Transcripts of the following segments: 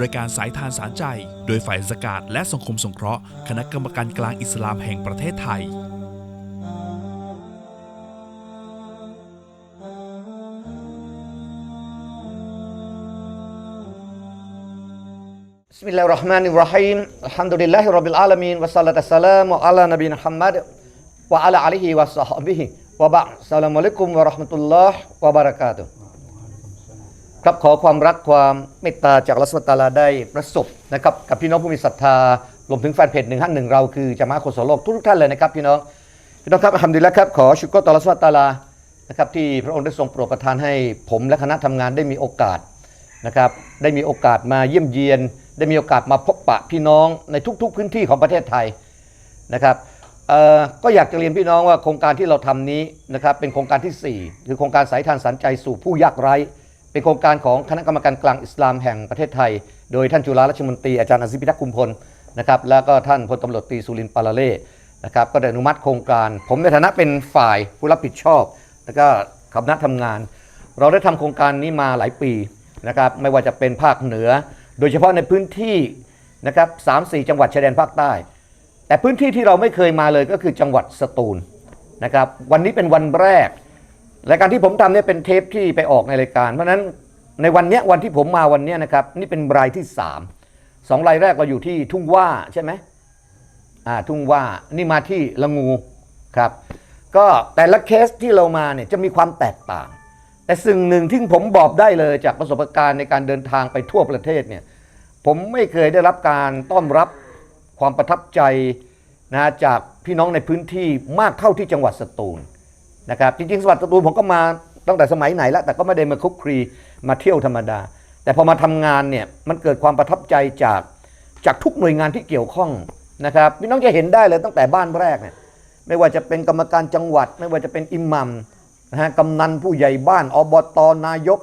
รายการสายทานสารใจ โดยฝ่ายสกาดและสังคมสงเคราะห์ คณะกรรมการกลางอิสลามแห่งประเทศไทย بسم الله الرحمن الرحيم الحمد لله رب العالمين والصلاة والسلام على نبينا محمد وعلى آله وصحبه وبعد السلام عليكم ورحمة الله وبركاته ครับขอความรักความเมตตาจากอัลลอฮฺสุลตาลาได้ประสบนะครับกับพี่น้องผู้มีศรัทธารวมถึงแฟนเพจหนึ่งห้าหนึ่งเราคือจามะคนสโลกทุกท่านเลยนะครับพี่น้องพี่น้องครับอัลฮัมดุลิลละครับขอชุกรต่ออัลลอฮฺสุลตาลานะครับที่พระองค์ได้ทรงโปรดประทานให้ผมและคณะทำงานได้มีโอกาสนะครับได้มีโอกาสมาเยี่ยมเยียน ได้มีโอกาสมาพบปะพี่น้องในทุก ๆ พื้นที่ของประเทศไทยนะครับเอ่อก็อยากจะเรียนพี่น้องว่าโครงการที่เราทำนี้นะครับเป็นโครงการที่ 4 คือโครงการสายทานสันใจสู่ผู้ยากไร้ เป็นโครงการของคณะกรรมการกลางอิสลามแห่งประเทศไทย โดยท่านจุฬาราชมนตรีอาจารย์อาซิพิทักษ์คุมพลนะครับแล้วก็ท่านพลตำรวจตรีสุรินทร์ปาลาเล่นะครับก็ได้อนุมัติโครงการ ผมในฐานะเป็นฝ่ายผู้รับผิดชอบ แล้วก็คณะทำงาน เราได้ทำโครงการนี้มาหลายปีนะครับไม่ว่าจะเป็นภาคเหนือ โดยเฉพาะในพื้นที่นะครับสามสี่จังหวัดชายแดนภาคใต้ แต่พื้นที่ที่เราไม่เคยมาเลยก็คือจังหวัดสตูลนะครับวันนี้เป็นวันแรก รายการที่ผมทำเนี่ยเป็นเทปที่ไปออกในรายการ เพราะฉะนั้นในวันเนี้ยวันที่ผมมาวันเนี้ยนะครับนี่เป็นรายที่สามสองรายแรกเราอยู่ที่ทุ่งว่าใช่ไหมอ่าทุ่งว่านี่มาที่ละงูครับ ก็แต่ละเคสที่เรามาเนี่ยจะมีความแตกต่าง แต่สิ่งหนึ่งที่ผมบอกได้เลยจากประสบการณ์ในการเดินทางไปทั่วประเทศเนี่ยผมไม่เคยได้รับการต้อนรับความประทับใจนะจากพี่น้องในพื้นที่มากเท่าที่จังหวัดสตูล นะครับจริงๆจังหวัดสตูลผมก็มาตั้งแต่สมัยไหนแล้วแต่ก็ไม่ได้มาคุกคลีมาเที่ยวธรรมดา แต่พอมาทำงานเนี่ยมันเกิดความประทับใจจากจากทุกหน่วยงานที่เกี่ยวข้องนะครับพี่น้องจะเห็นได้เลยตั้งแต่บ้านแรกเนี่ยไม่ว่าจะเป็นกรรมการจังหวัด ไม่ว่าจะเป็นอิหมัมนะฮะกำนันผู้ใหญ่บ้านอบตนายก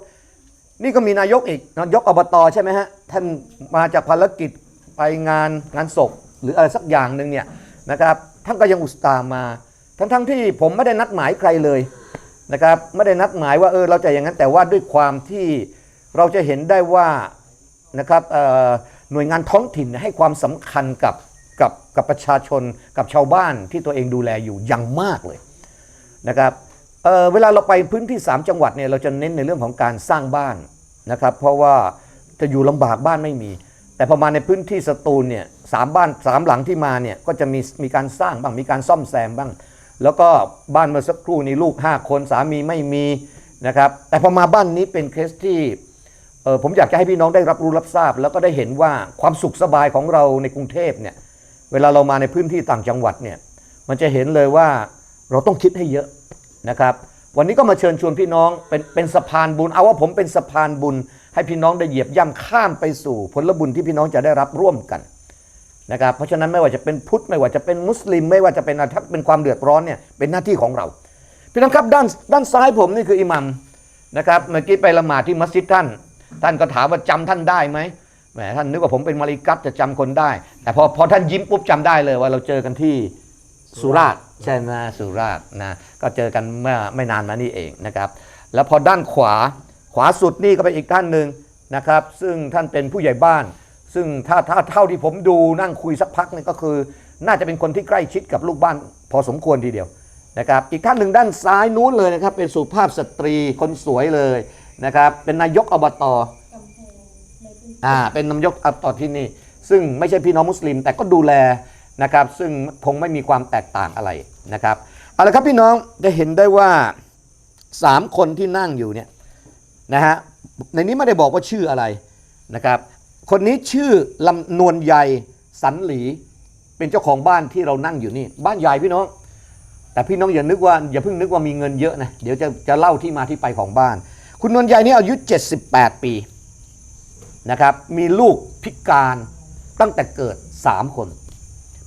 นี่ก็มีนายกอีกนายกอบตใช่ไหมฮะท่านมาจากภารกิจไปงานงานศพหรืออะไรสักอย่างหนึ่งเนี่ยนะครับท่านก็ยังอุตส่าห์มา ทั้งทั้งๆที่ผมไม่ได้นัดหมายใครเลยนะครับไม่ได้นัดหมายว่าเออเราจะอย่างนั้นแต่ว่าด้วยความที่เราจะเห็นได้ว่านะครับหน่วยงานท้องถิ่นให้ความสำคัญกับกับกับประชาชนกับชาวบ้านที่ตัวเองดูแลอยู่อย่างมากเลยนะครับเเวลาเราไปพื้นที่ 3 จังหวัดเนี่ยเราจะเน้นในเรื่องของการสร้างบ้านนะครับเพราะว่าจะอยู่ลำบากบ้านไม่มี แต่พอมาในพื้นที่สตูลเนี่ยสามบ้านสามหลังที่มาเนี่ยก็จะมีมีการสร้างบ้างมีการซ่อมแซมบ้าง แล้วก็บ้านเมื่อสักครู่นี้ลูก 5 คนสามีไม่มีนะครับ แต่พอมาบ้านนี้เป็นเคสที่เออผมอยากจะให้พี่น้องได้รับรู้รับทราบ แล้วก็ได้เห็นว่าความสุขสบายของเราในกรุงเทพเนี่ยเวลาเรามาในพื้นที่ต่างจังหวัดเนี่ยมันจะเห็นเลยว่าเราต้องคิดให้เยอะนะครับ วันนี้ก็มาเชิญชวนพี่น้องเป็นเป็นสะพานบุญ เอาว่าผมเป็นสะพานบุญ ให้พี่น้องได้เหยียบย่ำข้ามไปสู่ผลบุญที่พี่น้องจะได้รับร่วมกัน นะครับเพราะฉะนั้นไม่ว่าจะเป็นพุทธไม่ว่าจะเป็นมุสลิม ไม่ว่าจะเป็นอะไรถ้าเป็นความเดือดร้อนเนี่ยเป็นหน้าที่ของเราพี่น้องครับด้านด้านซ้ายผมนี่คืออิหมัมนะครับเมื่อกี้ไปละหมาดที่มัสยิดท่าน ท่านก็ถามว่าจำท่านได้ไหมแหมท่านนึกว่าผมเป็นมาริกัตจะจำคนได้ แต่พอพอท่านยิ้มปุ๊บจำได้เลยว่าเราเจอกันที่สุราษฎร์ใช่ไหมสุราษฎร์นะก็เจอกันเมื่อไม่นานมานี่เองนะครับแล้วพอด้านขวาขวาสุดนี่ก็เป็นอีกท่านหนึ่งนะครับซึ่งท่านเป็นผู้ใหญ่บ้าน ซึ่งถ้าถ้าเท่าที่ผมดูนั่งคุยสักพักนี่ก็คือ น่าจะเป็นคนที่ใกล้ชิดกับลูกบ้านพอสมควรทีเดียวนะครับอีกท่านหนึ่งด้านซ้ายนู้นเลยนะครับ เป็นสุภาพสตรีคนสวยเลยนะครับ เป็นนายกอบตอ่าเป็นนายกอบตที่นี่ ซึ่งไม่ใช่พี่น้องมุสลิม แต่ก็ดูแลนะครับ ซึ่งคงไม่มีความแตกต่างอะไรนะครับเอาละครับพี่น้องจะเห็นได้ว่าสามคนที่นั่งอยู่เนี่ยนะฮะในนี้ไม่ได้บอกว่าชื่ออะไรนะครับ คนนี้ชื่อลำนวลใหญ่สันหลีเป็นเจ้าของบ้านที่เรานั่งอยู่นี่ บ้านใหญ่พี่น้อง แต่พี่น้องอย่านึกว่าอย่าเพิ่งนึกว่ามีเงินเยอะนะเดี๋ยวจะจะเล่าที่มาที่ไปของบ้าน คุณนวลใหญ่นี่อายุ 78 ปีนะครับมีลูกพิการตั้งแต่เกิด 3 คน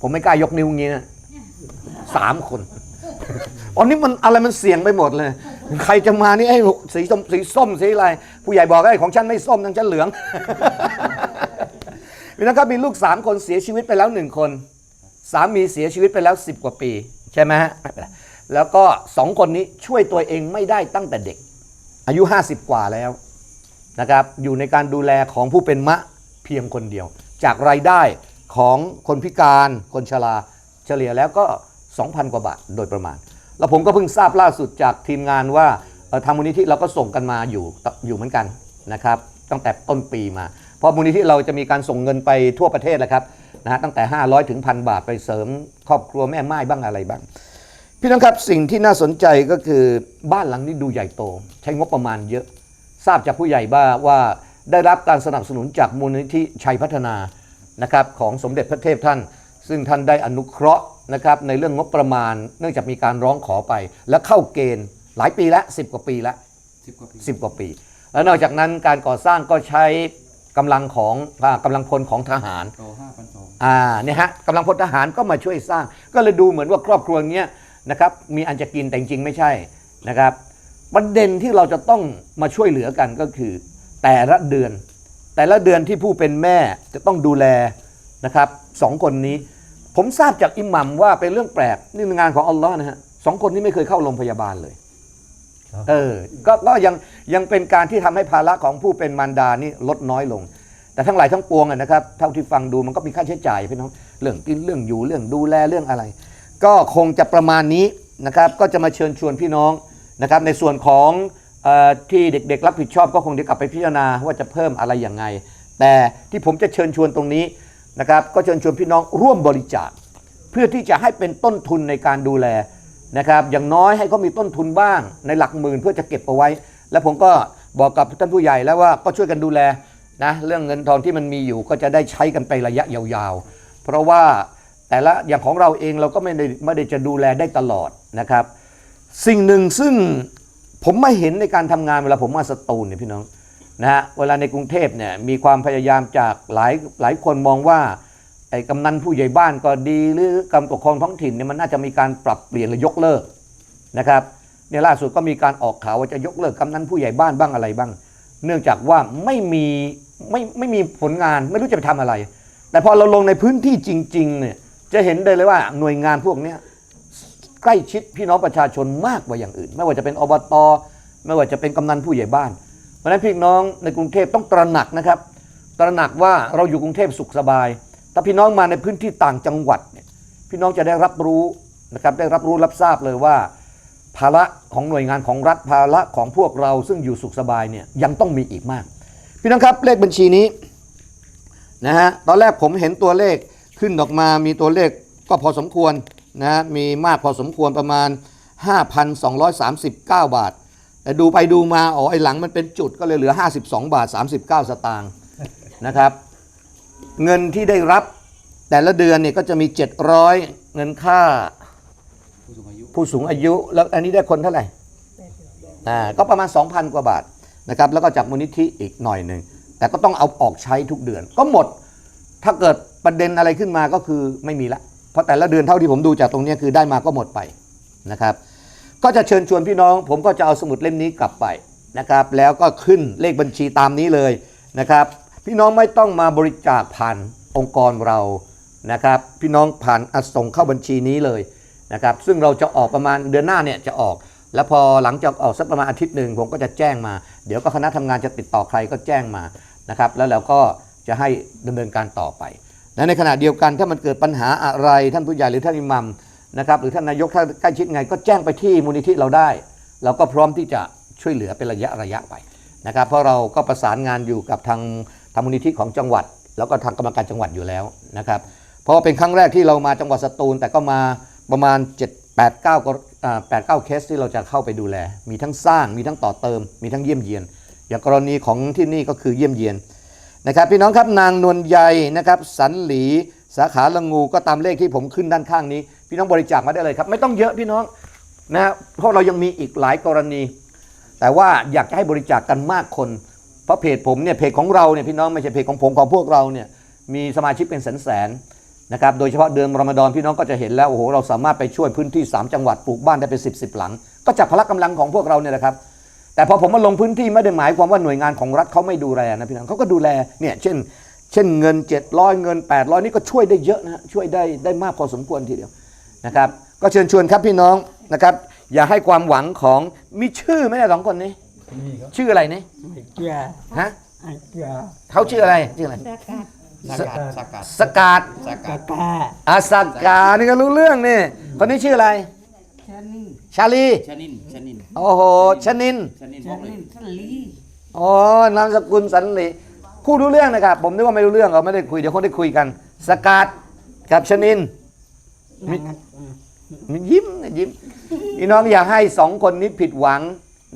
ผมไม่กล้ายกนิ้วงี้นะสามคนอันนี้มันอะไรมันเสี่ยงไปหมดเลย ใครจะมานี่ไอ้สีส้มสีส้มสีอะไร ผู้ใหญ่บอกไอ้ของฉันไม่ส้มทั้งฉันเหลือง มีนะครับมีลูก 3 คนเสียชีวิตไปแล้วหนึ่งคน สามีเสียชีวิตไปแล้ว 10 กว่าปี ใช่ไหมฮะไม่เป็นไรแล้วก็สองคนนี้ช่วยตัวเองไม่ได้ตั้งแต่เด็ก อายุ 50 กว่าแล้วนะครับอยู่ในการดูแลของผู้เป็นมะเพียงคนเดียว จากรายได้ของคนพิการคนชราเฉลี่ยแล้วก็ 2,000 กว่าบาทโดยประมาณ แล้วผมก็เพิ่งทราบล่าสุดจากทีมงานว่าทางมูลนิธิเราก็ส่งกันมาอยู่อยู่เหมือนกันนะครับตั้งแต่ต้นปีมา เพราะมูลนิธิเราจะมีการส่งเงินไปทั่วประเทศแหละครับนะฮะตั้งแต่ 500 ถึงพันบาทไปเสริมครอบครัวแม่ไม้บ้างอะไรบ้าง พี่น้องครับสิ่งที่น่าสนใจก็คือบ้านหลังนี้ดูใหญ่โต ใช้งบประมาณเยอะ ทราบจากผู้ใหญ่บ้าว่าได้รับการสนับสนุนจากมูลนิธิชัยพัฒนานะครับของสมเด็จพระเทพท่าน ซึ่งท่านได้อนุเคราะห์นะครับในเรื่องงบประมาณ เนื่องจากมีการร้องขอไป และเข้าเกณฑ์หลายปีแล้ว10 กว่าปีแล้วสิบกว่าปี 10 กว่าปี แล้วนอกจากนั้นการก่อสร้างก็ใช้ กำลังของอ่ากำลังพลของทหารต่อห้าพันสองอ่าเนี่ยฮะกำลังพลทหารก็มาช่วยสร้าง ก็เลยดูเหมือนว่าครอบครัวเนี้ยนะครับมีอันจะกินแต่จริงๆไม่ใช่นะครับประเด็นที่เราจะต้องมาช่วยเหลือกันก็คือ แต่ละเดือน แต่ละเดือนที่ผู้เป็นแม่จะต้องดูแลนะครับสองคนนี้ ผมทราบจากอิหมัมว่าเป็นเรื่องแปลกนี่เป็นงานของอัลลอฮ์นะฮะสองคนนี้ไม่เคยเข้าโรงพยาบาลเลย เออก็ก็ยังยังเป็นการที่ทำให้ภาระของผู้เป็นมารดานี่ลดน้อยลง แต่ทั้งหลายทั้งปวงอะนะครับ เท่าที่ฟังดูมันก็มีค่าใช้จ่ายพี่น้องเรื่องกินเรื่องอยู่เรื่องดูแลเรื่องอะไร ก็คงจะประมาณนี้นะครับก็จะมาเชิญชวนพี่น้องนะครับ ในส่วนของออที่เด็กๆรับผิดชอบก็คงจะกลับไปพิจารณาว่าจะเพิ่มอะไรอย่างไง แต่ที่ผมจะเชิญชวนตรงนี้นะครับ ก็เชิญชวนพี่น้องร่วมบริจาค เพื่อที่จะให้เป็นต้นทุนในการดูแล นะครับอย่างน้อยให้เขามีต้นทุนบ้างในหลักหมื่นเพื่อจะเก็บเอาไว้ แล้วผมก็บอกกับท่านผู้ใหญ่แล้วว่าก็ช่วยกันดูแลนะเรื่องเงินทองที่มันมีอยู่ก็จะได้ใช้กันไประยะยาวๆ เพราะว่าแต่ละอย่างของเราเองเราก็ไม่ได้ไม่ได้จะดูแลได้ตลอดนะครับ สิ่งหนึ่งซึ่งผมไม่เห็นในการทำงานเวลาผมมาสตูลเนี่ยพี่น้องนะฮะเวลาในกรุงเทพเนี่ยมีความพยายามจากหลายหลายคนมองว่า ไอ้กำนันผู้ใหญ่บ้านก็ดีหรือกำปกครองท้องถิ่นเนี่ยมันน่าจะมีการปรับเปลี่ยนหรือยกเลิกนะครับเนี่ยล่าสุดก็มีการออกข่าวว่าจะยกเลิกกำนันผู้ใหญ่บ้านบ้างอะไรบ้าง เนื่องจากว่าไม่มีไม่ไม่มีผลงานไม่รู้จะไปทำอะไร แต่พอเราลงในพื้นที่จริงๆเนี่ยจะเห็นได้เลยว่าหน่วยงานพวกเนี้ยใกล้ชิดพี่น้องประชาชนมากกว่าอย่างอื่น ไม่ว่าจะเป็นอบตไม่ว่าจะเป็นกำนันผู้ใหญ่บ้าน เพราะฉะนั้นพี่น้องในกรุงเทพต้องตระหนักนะครับ ตระหนักว่าเราอยู่กรุงเทพสุขสบาย ถ้าพี่น้องมาในพื้นที่ต่างจังหวัดเนี่ยพี่น้องจะได้รับรู้นะครับได้รับรู้รับทราบเลยว่า ภาระของหน่วยงานของรัฐภาระของพวกเราซึ่งอยู่สุขสบายเนี่ยยังต้องมีอีกมาก พี่น้องครับเลขบัญชีนี้นะฮะตอนแรกผมเห็นตัวเลขขึ้นออกมามีตัวเลขก็พอสมควรนะมีมากพอสมควรประมาณ 5,239 บาท แต่ดูไปดูมาอ๋อไอหลังมันเป็นจุดก็เลยเหลือ 52 บาท 39 สตางค์นะครับ เงินที่ได้รับแต่ละเดือนเนี่ยก็จะมี 700 เงินค่าผู้สูงอายุผู้สูงอายุ แล้วอันนี้ได้คนเท่าไหร่อ่าก็ประมาณ 2,000 กว่าบาทนะครับแล้วก็จากมูลนิธิอีกหน่อยหนึ่งแต่ก็ต้องเอาออกใช้ทุกเดือน ก็หมดถ้าเกิดประเด็นอะไรขึ้นมาก็คือไม่มีละเพราะแต่ละเดือนเท่าที่ผมดูจากตรงเนี้ยคือได้มาก็หมดไปนะครับ ก็จะเชิญชวนพี่น้อง ผมก็จะเอาสมุดเล่มนี้กลับไปนะครับ แล้วก็ขึ้นเลขบัญชีตามนี้เลยนะครับ พี่น้องไม่ต้องมาบริจาคผ่านองค์กรเรานะครับ พี่น้องผ่านอะส่งเข้าบัญชีนี้เลยนะครับ ซึ่งเราจะออกประมาณเดือนหน้าเนี่ยจะออก แล้วพอหลังจากออกสักประมาณอาทิตย์หนึ่งผมก็จะแจ้งมา เดี๋ยวก็คณะทำงานจะติดต่อใครก็แจ้งมานะครับ แล้วเราก็จะให้ดำเนินการต่อไปและในขณะเดียวกันถ้ามันเกิดปัญหาอะไรท่านผู้ใหญ่หรือท่านอิหมัมนะครับหรือท่านนายกถ้าใกล้ชิดไงก็แจ้งไปที่มูลนิธิเราได้ เราก็พร้อมที่จะช่วยเหลือเป็นระยะระยะไปนะครับ เพราะเราก็ประสานงานอยู่กับทาง ทางมูลนิธิของจังหวัด แล้วก็ทางกรรมการจังหวัดอยู่แล้วนะครับ เพราะว่าเป็นครั้งแรกที่เรามาจังหวัดสตูล แต่ก็มาประมาณ 7 8 9ก็อ่า8 9เคสที่เราจะเข้าไปดูแล มีทั้งสร้างมีทั้งต่อเติม มีทั้งเยี่ยมเยียน อย่างกรณีของที่นี่ก็คือเยี่ยมเยียนนะครับพี่น้องครับนางนวลใยนะครับสันหลีสาขาละงูก็ตามเลขที่ผมขึ้นด้านข้างนี้ พี่น้องบริจาคมาได้เลยครับ ไม่ต้องเยอะพี่น้องนะเพราะเรายังมีอีกหลายกรณี แต่ว่าอยากจะให้บริจาคกันมากคน เพราะเพจผมเนี่ยเพจของเราเนี่ยพี่น้องไม่ใช่เพจของผมของพวกเราเนี่ยมีสมาชิกเป็นแสนแสนๆนะครับโดยเฉพาะเดือนรอมฎอนพี่น้องก็จะเห็นแล้วโอ้โหเราสามารถไปช่วยพื้นที่ 3 จังหวัดปลูกบ้านได้เป็น 10บสหลัง ก็จากพละกำลังของพวกเราเนี่ยแหละครับแต่พอผมมาลงพื้นที่ไม่ได้หมายความว่าหน่วยงานของรัฐเขาไม่ดูแลนะพี่น้องเขาก็ดูแลเนี่ยเช่น เช่นเงิน 700 เงิน 800 นี่ก็ช่วยได้เยอะนะช่วยได้ได้มากพอสมควรทีเดียวนะครับก็เชิญชวนครับพี่น้องนะครับอย่าให้ความหวังของมีชื่อไหมนี่ยสองคนนี้ นี่ครับชื่ออะไรนี่ไม่เกี่ยฮะอาจารย์เขาชื่ออะไรชื่ออะไรสกัดสกัดสสกาดสกัดกาอาสกานี่ก็รู้เรื่องนี่คนนี้ชื่ออะไรฉันนี่ชาลีชนินชนินโอ้โหชนินชนินบฉัอนกเลยนี่สลีอ๋อนามสกุลสันลีพูดรู้เรื่องนะครับผมนึกว่าไม่รู้เรื่องเขาไม่ได้คุยเดี๋ยวคนได้คุยกัน สกาดกับชนินมิยิ้มนะยิ้มพี่น้องอย่าให้สองคนนี้ผิดหวัง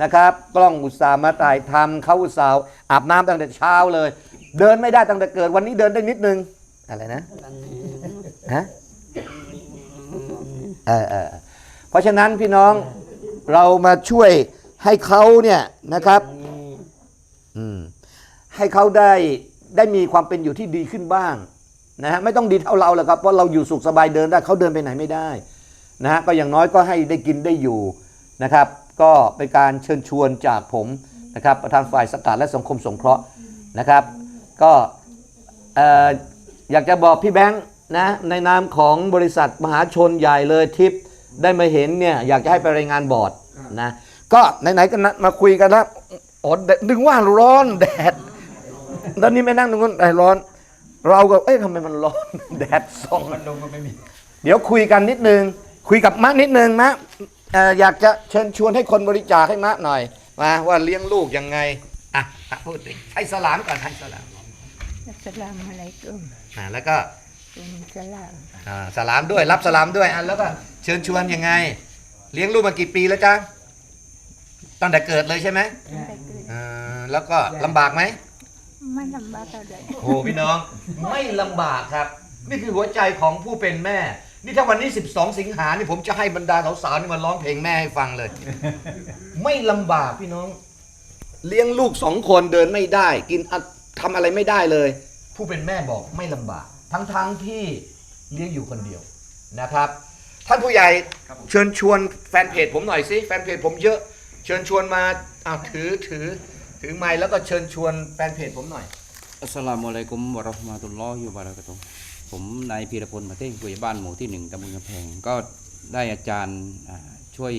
นะครับ กล้องอุตสาห์มาถ่ายทำเขาอุตสาห์อาบน้ำตั้งแต่เช้าเลย เดินไม่ได้ตั้งแต่เกิดวันนี้เดินได้นิดนึง อะไรนะฮะเออเออเพราะฉะนั้นพี่น้องเรามาช่วยให้เขาเนี่ยนะครับอืมให้เขาได้ได้มีความเป็นอยู่ที่ดีขึ้นบ้างนะฮะไม่ต้องดีเท่าเราหรอกครับเพราะเราอยู่สุขสบายเดินได้เขาเดินไปไหนไม่ได้นะฮะก็อย่างน้อยก็ให้ได้กินได้อยู่นะครับ ก็เป็นการเชิญชวนจากผมนะครับประธานฝ่ายสกัดและสังคมสงเคราะห์นะครับ ก็เอ่ออยากจะบอกพี่แบงค์นะในนามของบริษัทมหาชนใหญ่เลยทิปได้มาเห็นเนี่ยอยากจะให้ไปรายงานบอร์ดนะก็ไหนๆก็นัดมาคุยกันแล้วโอ้ดึงว่าร้อนแดดตอนนี้ไม่นั่งตรงนั้นแต่ร้อน เราก็เอ๊ะทำไมมันร้อนแดดส่องมันลงก็ไม่มีเดี๋ยวคุยกันนิดนึง คุยกับมะนิดนึงมะ เอ่ออยากจะเชิญชวนให้คนบริจาคให้มะหน่อยมาว่าเลี้ยงลูกยังไงอะอะพูดดิให้สลามก่อนให้สลามอัสสลามุอะลัยกุมอะแล้วก็กุมสลามอ่าสลามด้วยรับสลามด้วยอะแล้วก็เชิญชวนยังไง เลี้ยงลูกมากี่ปีแล้วจ๊ะตั้งแต่เกิดเลยใช่ไหมอ่าแล้วก็ลำบากไหม ไม่ลำบากอะไรโอ้โหพี่น้อง ไม่ลำบากครับ นี่คือหัวใจของผู้เป็นแม่ นี่ถ้าวันนี้ 12 สิงหานี่ผมจะให้บรรดาสาวๆนี่มาร้องเพลงแม่ให้ฟังเลย ไม่ลำบากพี่น้อง เลี้ยงลูกสองคนเดินไม่ได้ กินอะทำอะไรไม่ได้เลย ผู้เป็นแม่บอกไม่ลำบาก ทั้งๆที่เลี้ยงอยู่คนเดียวนะครับ ท่านผู้ใหญ่เชิญชวนแฟนเพจผมหน่อยสิแฟนเพจผมเยอะ เชิญชวนมาอ้าวถือถือถือไม้แล้วก็เชิญชวนแฟนเพจผมหน่อย อัสสลามุอะลัยกุมวะเราะห์มะตุลลอฮิวะบะเราะกาตุฮ์ ผมนายพีรพลมาเท่งผู้ใหญ่บ้านหมู่ที่หนึ่งตำบลกำแพง ก็ได้อาจารย์ช่วย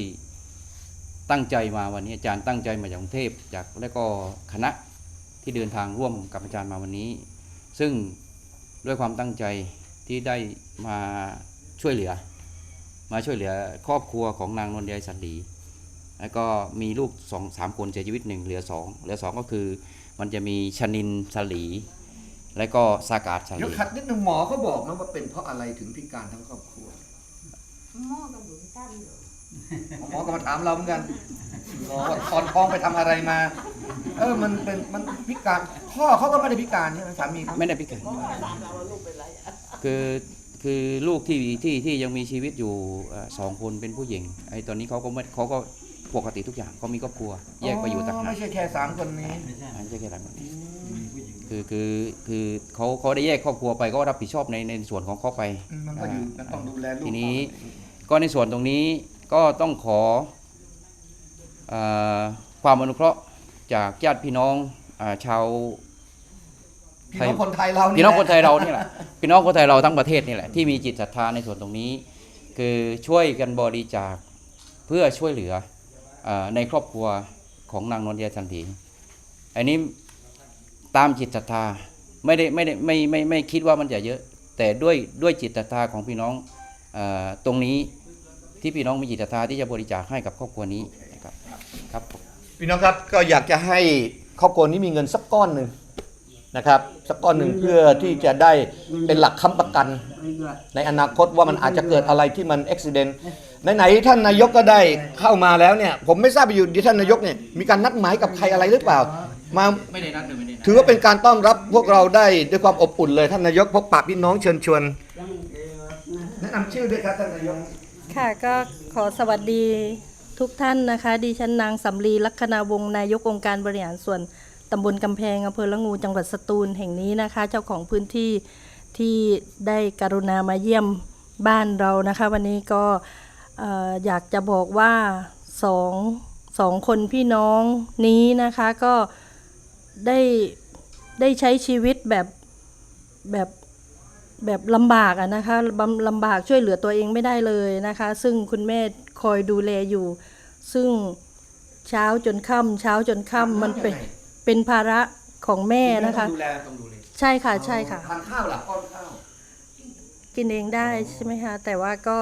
ตั้งใจมาวันนี้อาจารย์ตั้งใจมาจากกรุงเทพจากแล้วก็คณะที่เดินทางร่วมกับอาจารย์มาวันนี้ ซึ่งด้วยความตั้งใจที่ได้มาช่วยเหลือ มาช่วยเหลือครอบครัวของนางนวลยายสันดีแล้วก็มีลูกสองสามคนเสียชีวิตหนึ่งเหลือสองเหลือสองก็คือ มันจะมีชนินสลี และก็สากาดสเดี๋ยวลีขัดนิดนึงหมอเขาบอกนะว่าเป็นเพราะอะไรถึงพิการทั้งครอบครัว หม้อกระดุมตั้งอยู่หมอก็มาถามเราเหมือนกันหมอว่าตอนท้องไปทำอะไรมา เออมันเป็นมันพิการ พ่อเขาก็ไม่ได้พิการใช่ไหมสามีเขาไม่ได้พิการคือคือลูกที่ที่ที่ยังมีชีวิตอยู่เอ่อสองคนเป็นผู้หญิงไอ้ตอนนี้เขาก็ไม่เขาก็ปกติทุกอย่างเขามีครอบครัว แยกไปอยู่ต่างหากไม่ใช่แค่สามคนนี้ไม่ใช่แค่นั้น คือคือคือเขาเขาได้แยกครอบครัวไปก็รับผิดชอบในในส่วนของเขาไป มันก็อยู่มันต้องดูแลลูกทีนี้ก็ในส่วนตรงนี้ก็ต้องขอเออความอนุเคราะห์จากญาติพี่น้องอาชาวพี่น้องคนไทยเราพี่น้องคนไทยเรานี่แหละพี่น้องคนไทยเราทั้งประเทศนี่แหละที่มีจิตศรัทธาในส่วนตรงนี้ คือช่วยกันบริจาคเพื่อช่วยเหลือเออในครอบครัวของนางนวลยายสันติอันนี้ ตามจิตศรัทธาไม่ได้ไม่ได้ไม่ไม่ไม่คิดว่ามันจะเยอะ แต่ด้วยด้วยจิตศรัทธาของพี่น้องอตรงนี้ที่พี่น้องมีจิตศรัทธาที่จะบริจาคให้กับครอบครัวนี้นะครับครับพี่น้องครับก็อยากจะให้ครอบครัวนี้มีเงินสักก้อนหนึ่งนะครับสักก้อนหนึ่งเพื่อที่จะได้เป็นหลักค้ำประกัน ในอนาคตว่ามันอาจจะเกิดอะไรที่มันอุบิเหตุไหนๆท่านนายกก็ได้เข้ามาแล้วเนี่ยผมไม่ทราบไปอยู่ที่ท่านนายกเนี่ยมีการนัดหมายกับใครอะไรหรือเปล่า มาไม่ได้นัดหรือไม่ได้นัดถือว่าเป็นการต้อนรับพวกเราได้ด้วยความอบอุ่นเลยท่านนายกพบปะพี่น้องเชิญชวน แนะนำชื่อด้วยครับท่านนายก ค่ะก็ขอสวัสดีทุกท่านนะคะ ดิฉันนางสำลีลัคนาวงศ์นายกองค์การบริหารส่วนตำบลกำแพงอำเภอละงูจังหวัดสตูลแห่งนี้นะคะ เจ้าของพื้นที่ที่ได้กรุณามาเยี่ยมบ้านเรานะคะ วันนี้ก็เอ่ออยากจะบอกว่าสองสองคนพี่น้องนี้นะคะ ก็ ได้ได้ใช้ชีวิตแบบแบบแบบลำบากอะนะคะลำลำบากช่วยเหลือตัวเองไม่ได้เลยนะคะ ซึ่งคุณแม่คอยดูแลอยู่ ซึ่งเช้าจนค่ำเช้าจนค่ำมันเป็นเป็นภาระของแม่นะคะ ดูแลต้องดูแลใช่ค่ะใช่ค่ะทานข้าวล่ะป้อนข้าวกินเองได้ใช่ไหมคะแต่ว่าก็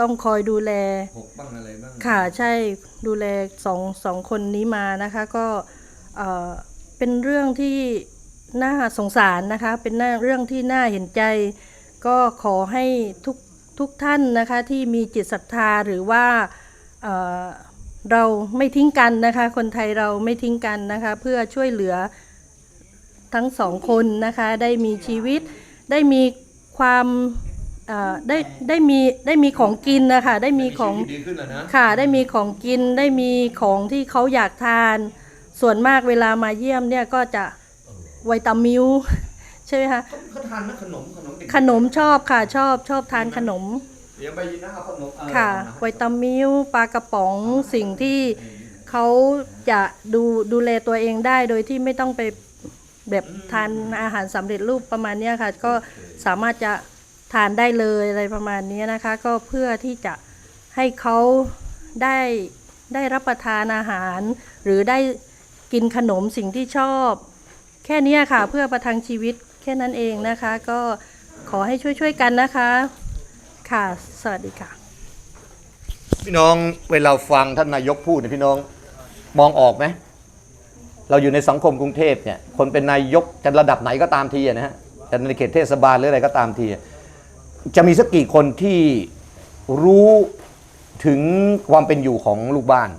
ต้องคอยดูแลหกบ้างอะไรบ้างค่ะใช่ดูแลสองสองคนนี้มานะคะ ก็เอ่อ เป็นเรื่องที่น่าสงสารนะคะ เป็นหน้าเรื่องที่น่าเห็นใจ ก็ขอให้ทุกทุกท่านนะคะที่มีจิตศรัทธาหรือว่าเอ่อเราไม่ทิ้งกันนะคะ คนไทยเราไม่ทิ้งกันนะคะ เพื่อช่วยเหลือทั้งสองคนนะคะ ได้มีชีวิต ได้มีความเอ่อได้ได้มีได้มีของกินนะคะ ได้มีของดีขึ้นแล้วนะค่ะได้มีของกิน ได้มีของที่เขาอยากทาน ส่วนมากเวลามาเยี่ยมเนี่ยก็จะไวตามิลใช่ไหมคะเขาทานไหมขนมขนมเด็กขนมชอบค่ะชอบชอบทานขนมเดี๋ยวไปยินนะเอาขนมเออค่ะเอาไวตามิลปลากระป๋องสิ่งที่เขาจะดูดูแลตัวเองได้โดยที่ไม่ต้องไปแบบทานอาหารสำเร็จรูปประมาณเนี้ยค่ะ ก็สามารถจะทานได้เลยอะไรประมาณเนี้ยนะคะ ก็เพื่อที่จะให้เขาได้ได้รับประทานอาหาร หรือได้ กินขนมสิ่งที่ชอบ แค่นี้ค่ะเพื่อประทังชีวิตแค่นั้นเองนะคะ ก็ขอให้ช่วยๆกันนะคะ ค่ะ สวัสดีค่ะ พี่น้องเวลาฟังท่านนายกพูดเนี่ยพี่น้องมองออกไหมเราอยู่ในสังคมกรุงเทพเนี่ยคนเป็นนายกจะระดับไหนก็ตามทีนะฮะจะในเขตเทศบาลหรืออะไรก็ตามที จะมีสักกี่คนที่รู้ถึงความเป็นอยู่ของลูกบ้าน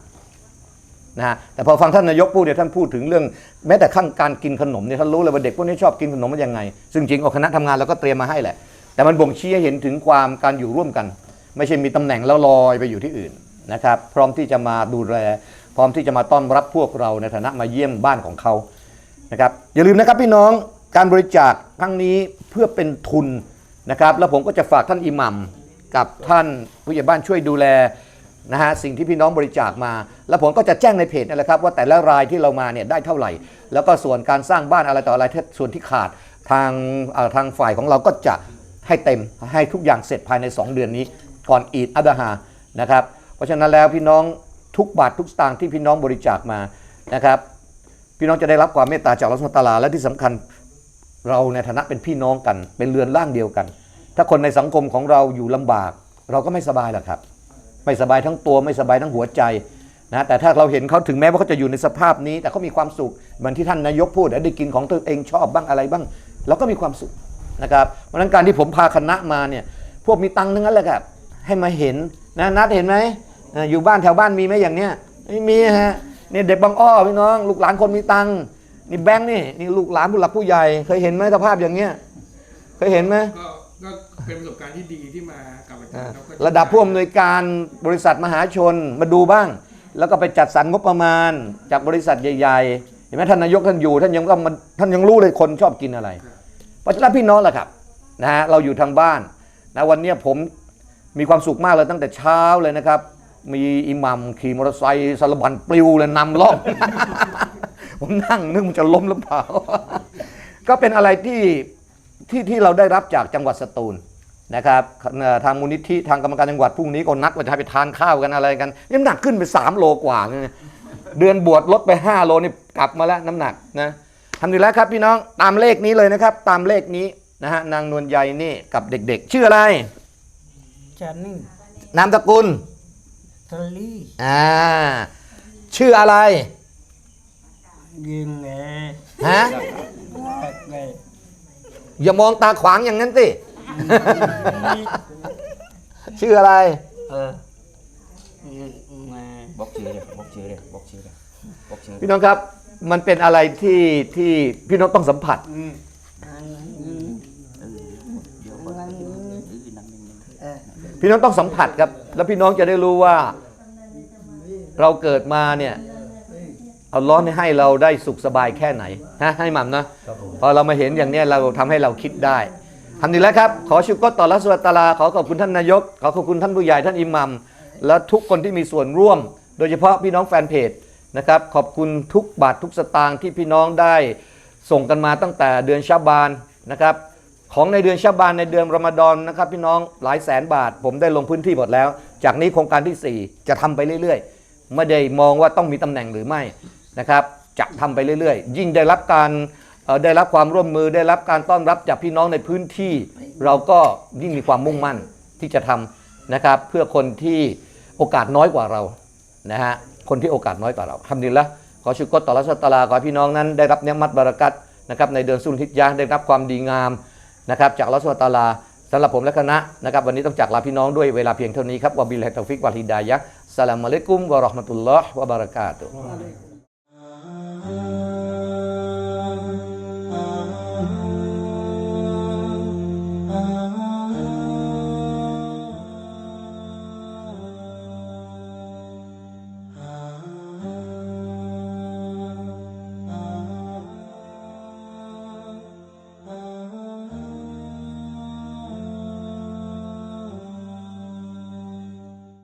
นะฮะแต่พอฟังท่านนายกพูดเนี่ยท่านพูดถึงเรื่องแม้แต่ขั้นการกินขนมเนี่ยท่านรู้เลยว่าเด็กพวกนี้ชอบกินขนมมันยังไง ซึ่งจริงๆเอาคณะทำงานเราก็เตรียมมาให้แหละ แต่มันบ่งชี้ให้เห็นถึงความการอยู่ร่วมกัน ไม่ใช่มีตำแหน่งแล้วลอยไปอยู่ที่อื่นนะครับพร้อมที่จะมาดูแล พร้อมที่จะมาต้อนรับพวกเราในฐานะมาเยี่ยมบ้านของเขานะครับอย่าลืมนะครับพี่น้องการบริจาคครั้งนี้เพื่อเป็นทุนนะครับแล้วผมก็จะฝากท่านอิหมัมกับท่านผู้ใหญ่บ้านช่วยดูแล นะฮะสิ่งที่พี่น้องบริจาคมา แล้วผมก็จะแจ้งในเพจนั่นแหละครับว่าแต่ละรายที่เรามาเนี่ยได้เท่าไหร่ แล้วก็ส่วนการสร้างบ้านอะไรต่ออะไรส่วนที่ขาดทางเอ่อทางฝ่ายของเราก็จะให้เต็มให้ทุกอย่างเสร็จภายใน 2 เดือนนี้ก่อนอีดอัดฮานะครับเพราะฉะนั้นแล้วพี่น้องทุกบาททุกสตางค์ที่พี่น้องบริจาคมานะครับ พี่น้องจะได้รับความเมตตาจากอัลลอฮฺสุบฮานะฮูวะตาลาและที่สำคัญเราในฐานะเป็นพี่น้องกัน เป็นเรือนร่างเดียวกัน ถ้าคนในสังคมของเราอยู่ลำบาก เราก็ไม่สบายหรอกครับ ไม่สบายทั้งตัวไม่สบายทั้งหัวใจนะแต่ถ้าเราเห็นเขาถึงแม้ว่าเขาจะอยู่ในสภาพนี้ แต่เขามีความสุขเหมือนที่ท่านนายกพูดได้กินของตัวเองชอบบ้างอะไรบ้างเราก็มีความสุขนะครับเพราะนั้นการที่ผมพาคณะมาเนี่ยพวกมีตังค์ทั้งนั้นแหละครับให้มาเห็นนะนัดเห็นไหมเอ่ออยู่บ้านแถวบ้านมีไหมอย่างเนี้ยไม่มีฮะนี่เด็กบางอ้อพี่น้อง ลูกหลานคนมีตังค์นี่แบงค์นี่นี่ลูกหลานผู้หลักผู้ใหญ่ เคยเห็นไหมสภาพอย่างเนี้ยเคยเห็นไหม ก็ก็เป็นประสบการณ์ที่ดีที่มากับอาจารย์แล้วก็ระดับผู้อำนวยการบริษัทมหาชนมาดูบ้าง แล้วก็ไปจัดสรรงบประมาณจากบริษัทใหญ่ๆเห็นไหมท่านนายกท่านอยู่ท่านยังต้องมาท่านยังรู้เลยคนชอบกินอะไรเพราะฉะนั้นพี่น้องแหละครับนะฮะเราอยู่ทางบ้านนะวันเนี้ยผมมีความสุขมากเลยตั้งแต่เช้าเลยนะครับ มีอิหมัมขี่มอเตอร์ไซค์สารบันปลิวเลยนำล่องผมนั่งนึกมันจะล้มหรือเปล่า ก็เป็นอะไรที่ ที่ที่เราได้รับจากจังหวัดสตูลนะครับเอ่อทางมูลนิธิทางกรรมการจังหวัดพรุ่งนี้ก็นัดว่าจะให้ไปทานข้าวกันอะไรกันนี่น้ำหนักขึ้นไป 3 โลกว่าเลยนะเดือนบวชลดไป 5 โลนี่กลับมาแล้วน้ำหนักนะทำดีแล้วครับพี่น้องตามเลขนี้เลยนะครับ ตามเลขนี้นะฮะนางนวลใยนี่กับเด็กๆ ชื่ออะไรจันนี่นามสกุลทะลี่อ่าชื่ออะไรยิงแงฮะแตกแง อย่ามองตาขวางอย่างนั้นสิชื่ออะไรเออแงบอกชื่อเลยบอกชื่อเลยบอกชื่อเลยบอกชื่อพี่น้องครับ มันเป็นอะไรที่ที่พี่น้องต้องสัมผัสพี่น้องต้องสัมผัสครับ แล้วพี่น้องจะได้รู้ว่า เราเกิดมาเนี่ยเอาล้อให้เราได้สุขสบายแค่ไหนฮะให้ม่ำนะพอเรามาเห็นอย่างนี้เราทำให้เราคิดได้ทำดีแล้วครับ ขอชุกรต่อรัสวตาลา ขอขอบคุณท่านนายก ขอขอบคุณท่านผู้ใหญ่ท่านอิหมัม และทุกคนที่มีส่วนร่วม โดยเฉพาะพี่น้องแฟนเพจนะครับขอบคุณทุกบาททุกสตางค์ที่พี่น้องได้ส่งกันมาตั้งแต่เดือนชาบานนะครับของในเดือนชาบานในเดือนรอมฎอนนะครับพี่น้องหลายแสนบาท ผมได้ลงพื้นที่หมดแล้ว จากนี้โครงการที่ 4 จะทำไปเรื่อยๆ ไม่ได้มองว่าต้องมีตำแหน่งหรือไม่ นะครับจะทำไปเรื่อยๆ ยิ่งได้รับการอ่อได้รับความร่วมมือได้รับการต้อนรับจากพี่น้องในพื้นที่ เราก็ยิ่งมีความมุ่งมั่นที่จะทำนะครับ เพื่อคนที่โอกาสน้อยกว่าเรานะฮะคนที่โอกาสน้อยกว่าเราทำดีละขอชุกรต่อรัชตาลาขอให้พี่น้องนั้น ได้รับเนื้อมัดบารักัตนะครับในเดือนสุลฮิจญะห์ได้รับความดีงามนะครับจากรัชตาลาสำหรับผมและคณะนะครับวันนี้ต้องจากลาพี่น้องด้วยเวลาเพียงเท่านี้ครับวะบิลลาฮิตตอฟิกวัลฮิดายะฮ์สลามอะลัยกุมวะเราะห์มะตุลลอฮ์วะบะเราะกาตุฮ์